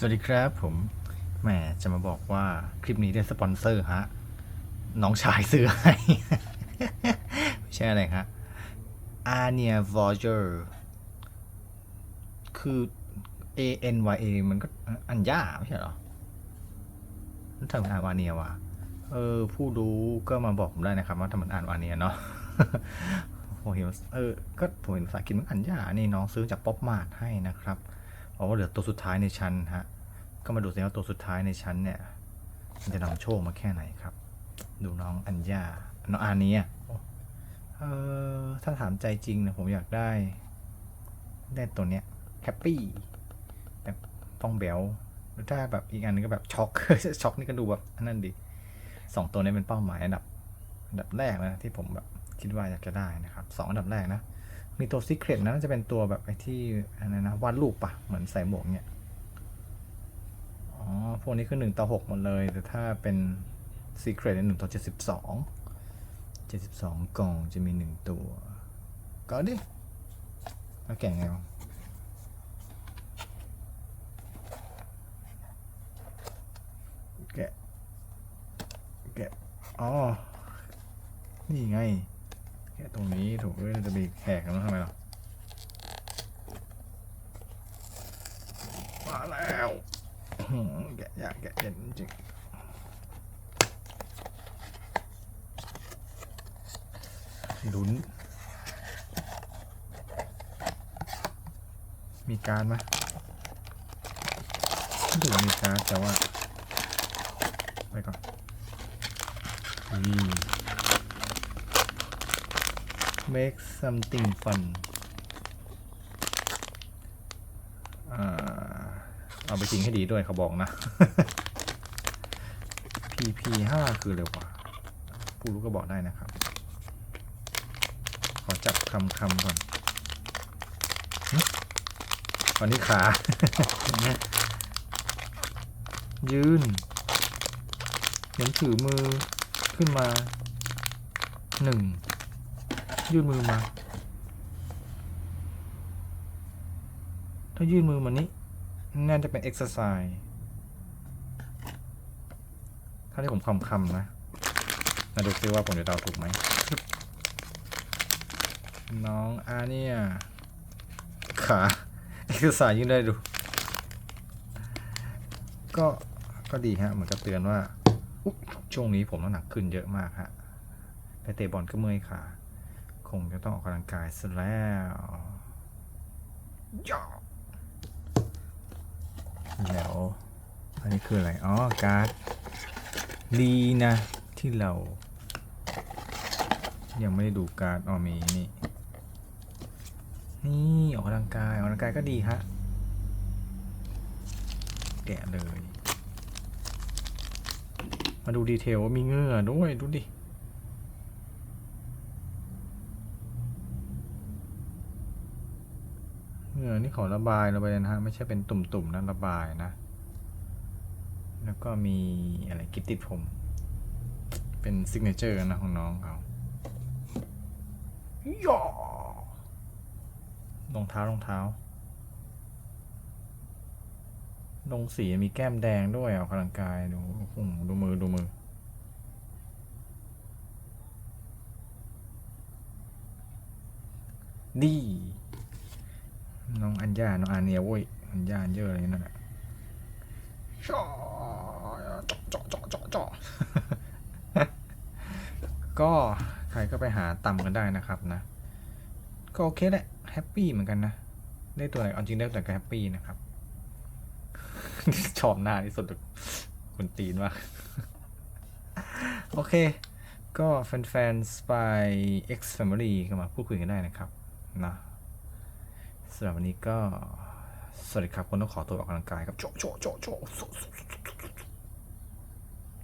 สวัสดีครับผมแหมจะมาบอกว่าคลิปนี้ได้สปอนเซอร์ฮะ น้องชายซื้อให้ ไม่ใช่อะไรครับอาเนียวอเจอร์คือ A N Y A มันก็อันย่าไม่ใช่หรอนั่นทำไมอ่านวาเนียวะเออ ผู้รู้ก็มาบอกผมได้นะครับ ว่าทำไมอ่านวาเนียเนาะผมเห็นเออ ก็ผมเห็นภาษาอังกฤษมันอันย่านี่น้องซื้อจากป๊อปมาร์ทให้นะครับ บอกว่าเหลือตัวสุดท้ายในชั้นฮะก็มาดูสิว่าตัวสุดท้ายในชั้นเนี่ยมันจะนำโชคมาแค่ไหนครับ ดูน้องอัญญาน้องอาเนียเออถ้าถามใจจริงนะผมอยากได้ ได้ตัวเนี้ยแฮปปี้แบบต้องแบวหรือถ้าแบบอีกอันนึงก็แบบช็อกช็อกนี่ก็ดูแบบนนั่นดีสองตัวนี้เป็นเป้าหมายอันดับอันดับแรกนะที่ผมแบบคิดว่าอยากจะได้นะครับสองอันดับแรกนะ มีตัวซีเครตนะน่าจะเป็นตัวแบบไอ้ที่อะไรนะวาดรูปปะเหมือนใส่หมวกเนี่ยอ๋อพวกนี้คือหนึ่งต่อหกหมดเลย แต่ถ้าเป็นซีเครตเนี่ยหนึ่งต่อเจ็ดสิบสองเจ็ดสิบสองกล่องจะมีหนึ่งตัว ก็ดิแล้วแกะไงวะแกะแกะอ๋อ นี่ไง แกะตรงนี้ถูกเลยจะมีแหกกันแล้วทำไมล่ะมาแล้วแกะยากแกะเย็นจริงลุ้น มีการไหมถึงมีการแต่ว่า ไปก่อนนี่ make something fun อเอาไปจริงให้ดีด้วยเขาบอกนะ PP 5คือเร็วกว่าผู้รู้ก็บอกได้นะครับ ขอจับคำคำก่อนหึวันนี้ขา ยืนเหมือนถือมือขึ้นมาหนึ่ง ยื่นมือมา ถ้ายื่นมือมานี้น่าจะเป็นเอ็กซ์ไซส์ถ้าที่ผมคำคำนะมาดูซิว่าผมจะเดาถูกไหม น้องอาเนี่ยขาเอ็กซ์ไซส์ยิ่งได้ดู ก็ก็ดีฮะเหมือนกับเตือนว่าช่วงนี้ผมน้ำหนักขึ้นเยอะมากฮะไปเตะบอลก็เมื่อยขา คงจะต้องออกกำลังกายซะแล้วย่อแล้วอันนี้คืออะไร อ๋อ การ์ดดีนะ ที่เรา ยังไม่ได้ดูการ์ดอ๋อมีนี่ นี่ออกกำลังกาย ออกกำลังกายก็ดีฮะ แกะเลย มาดูดีเทลว่ามีเงื่อด้วย ดูดิ เหงื่อนี่ขอระบายระบายนะฮะ ไม่ใช่เป็นตุ่มๆนะระบายนะ แล้วก็มีอะไรกิฟติดผม เป็นซิกเนเจอร์นะของน้องเขาย่อรองเท้ารองเท้าลงสีมีแก้มแดงด้วยออกกำลังกาย ดูโอ้โหดูมือดูมือ ดี องอัญญาน้องอาเนียโว้ยอัญญาอันเยอะอะไรนั่นแหละจ่อจ่อจ่อจ่อจ่อก็ใครก็ไปหาตำกันได้นะครับนะ ก็โอเคแหละแฮปปี้เหมือนกันนะ ได้ตัวไหนเอาจริงได้แต่ก็แฮปปี้นะครับชอบหน้าที่สุดคุณตีนมากโอเค ก็แฟนๆ Spy X Family ก็มาพูดคุยกันได้นะครับนะ สำหรับวันนี้ก็ สวัสดีครับคนต้องขอตัวออกกำลังกายครับโจโจโจโจ